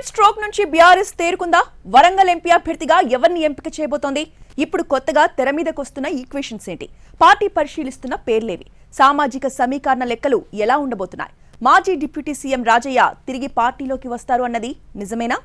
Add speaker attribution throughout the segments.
Speaker 1: CM stroke నుంచి BRS తేరుకుందా? Warangal MP అభ్యర్థిగా ఎవరిని ఎంపిక చేయబోతోంది? ఇప్పుడు కొత్తగా తెర మీదకు వస్తున్న ఈక్వేషన్స్ ఏంటి? పార్టీ పరిశీలిస్తున్న పేర్లేవి. సామాజిక సమీకరణ లెక్కలు ఎలా ఉండబోతున్నాయి? మాజీ డిప్యూటీ సీఎం రాజయ్య తిరిగి పార్టీలోకి వస్తారు అన్నది నిజమేనా?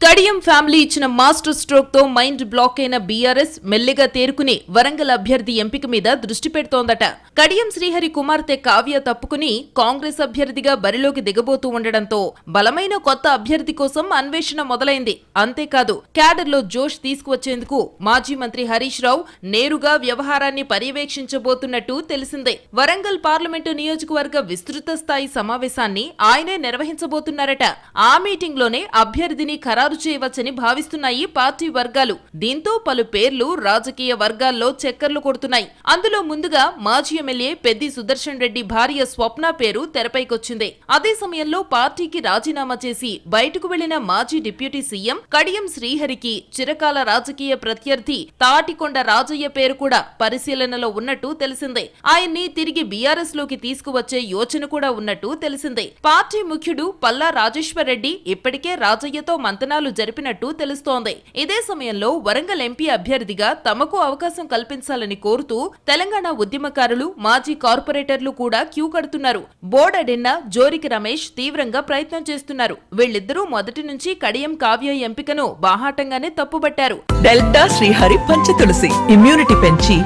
Speaker 2: కడియం ఫ్యామిలీ ఇచ్చిన మాస్టర్ స్ట్రోక్తో మైండ్ బ్లాక్ అయిన బీఆర్ఎస్ మెల్లిగా తేరుకుని వరంగల్ అభ్యర్థి ఎంపిక మీద దృష్టి పెడుతోందట. కడియం శ్రీహరి కుమార్తె కావ్య తప్పుకుని కాంగ్రెస్ అభ్యర్థిగా బరిలోకి దిగబోతూ ఉండడంతో బలమైన కొత్త అభ్యర్థి కోసం అన్వేషణ మొదలైంది. అంతేకాదు క్యాడర్లో జోష్ తీసుకువచ్చేందుకు మాజీ మంత్రి హరీష్ రావు నేరుగా వ్యవహారాన్ని పర్యవేక్షించబోతున్నట్టు తెలిసిందే. వరంగల్ పార్లమెంటు నియోజకవర్గ విస్తృత స్థాయి సమావేశాన్ని ఆయనే నిర్వహించబోతున్నారట. ఆ మీటింగ్లోనే అభ్యర్థిని ఖరారు చేయవచ్చని భావిస్తున్నాయి పార్టీ వర్గాలు. దీంతో పలు పేర్లు రాజకీయ వర్గాల్లో చక్కర్లు కొడుతున్నాయి. అందులో ముందుగా మాజీ ఎమ్మెల్యే పెద్ది సుదర్శన్ రెడ్డి భార్య స్వప్న పేరు తెరపైకొచ్చింది. అదే సమయంలో పార్టీకి రాజీనామా చేసి బయటకు వెళ్ళిన మాజీ డిప్యూటీ సీఎం కడియం శ్రీహరికి చిరకాల రాజకీయ ప్రత్యర్థి తాటికొండ రాజయ్య పేరు కూడా పరిశీలనలో ఉన్నట్టు తెలిసిందే. ఆయన్ని తిరిగి బీఆర్ఎస్లోకి తీసుకువచ్చే యోచన కూడా ఉన్నట్టు తెలిసిందే. పార్టీ ముఖ్యుడు పల్లా రాజేశ్వర్ రెడ్డి ఇప్పటికే రాజయ్యతో మంతనాలు జరిపినట్టు తెలుస్తోంది. ఇదే సమయంలో వరంగల్ ఎంపీ అభ్యర్థిగా తమకు అవకాశం కల్పించాలని కోరుతూ తెలంగాణ ఉద్యమకారులు మాజీ కార్పొరేటర్లు కూడా క్యూ కడుతున్నారు. బోర్డ్ అడెన్న జోరికి రమేష్ తీవ్రంగా ప్రయత్నం చేస్తున్నారు. వీళ్ళిద్దరూ మొదటి నుంచి కడియం కావ్య ఎంపికను బాహాటంగానే తప్పుబట్టారు.
Speaker 3: డెల్టా శ్రీహరి పంచతులసి ఇమ్యూనిటీ పెంచి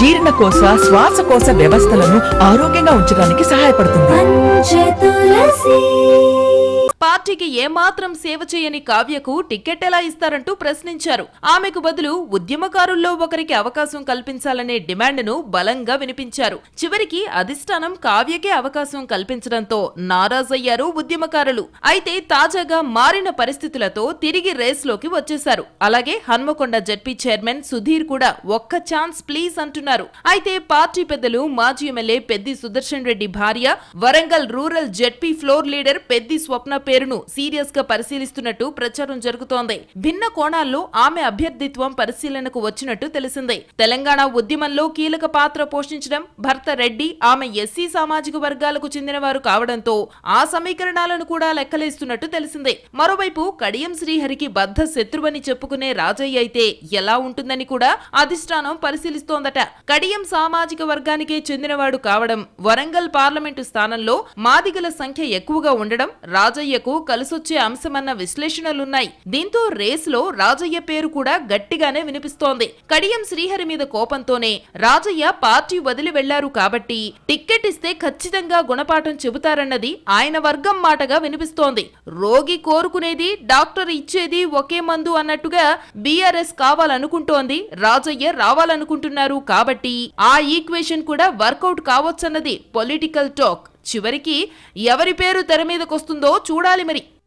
Speaker 3: జీర్ణకోశ శ్వాసకోశ వ్యవస్థలను ఆరోగ్యంగా ఉంచడానికి సహాయపడుతుంది.
Speaker 2: పార్టీకి ఏమాత్రం సేవ చేయని కావ్యకు టికెట్ ఎలా ఇస్తారంటూ ప్రశ్నించారు. ఆమెకు బదులు ఉద్యమకారుల్లో ఒకరికి అవకాశం కల్పించాలనే డిమాండ్ను బలంగా వినిపించారు. చివరికి అధిష్టానం కావ్యకే అవకాశం కల్పించడంతో నారాజయ్యారు ఉద్యమకారులు. అయితే తాజాగా మారిన పరిస్థితులతో తిరిగి రేస్లోకి వచ్చేశారు. అలాగే హన్మకొండ జడ్పీ చైర్మన్ సుధీర్ కూడా ఒక్క ఛాన్స్ ప్లీజ్ అంటున్నారు. అయితే పార్టీ పెద్దలు మాజీ ఎమ్మెల్యే పెద్ది సుదర్శన్ రెడ్డి భార్య Warangal rural ZP floor leader Peddi Swapna పేరు పేరును సీరియస్గా పరిశీలిస్తున్నట్టు ప్రచారం జరుగుతోంది. భిన్న కోణాల్లో ఆమె అభ్యర్థిత్వం పరిశీలనకు వచ్చినట్టు తెలిసిందే. తెలంగాణ ఉద్యమంలో కీలక పాత్ర పోషించడం భర్త రెడ్డి ఆమె ఎస్సీ సామాజిక వర్గాలకు చెందినవారు కావడంతో ఆ సమీకరణాలను కూడా లెక్కలేస్తున్నట్టు తెలిసిందే. మరోవైపు కడియం శ్రీహరికి బద్ధ శత్రువని చెప్పుకునే రాజయ్య అయితే ఎలా ఉంటుందని కూడా అధిష్టానం పరిశీలిస్తోందట. కడియం సామాజిక వర్గానికే చెందినవాడు కావడం వరంగల్ పార్లమెంటు స్థానంలో మాదిగల సంఖ్య ఎక్కువగా ఉండడం రాజయ్యకు కలిసొచ్చే అంశమన్న విశ్లేషణలున్నాయి. దీంతో రేసులో రాజయ్య పేరు కూడా గట్టిగానే వినిపిస్తోంది. కడియం శ్రీహరి మీద కోపంతోనే రాజయ్య పార్టీ వదిలి వెళ్ళారు కాబట్టి టిక్కెట్ ఇస్తే ఖచ్చితంగా గుణపాఠం చెబుతారన్నది ఆయన వర్గం మాటగా వినిపిస్తోంది. రోగి కోరుకునేది డాక్టర్ ఇచ్చేది ఒకే మందు అన్నట్టుగా బీఆర్ఎస్ కావాలనుకుంటోంది రాజయ్య రావాలనుకుంటున్నారు కాబట్టి ఆ ఈక్వేషన్ కూడా వర్కౌట్ కావచ్చన్నది పొలిటికల్ టాక్. చివరికి ఎవరి పేరు తెర మీదకొస్తుందో చూడాలి మరి.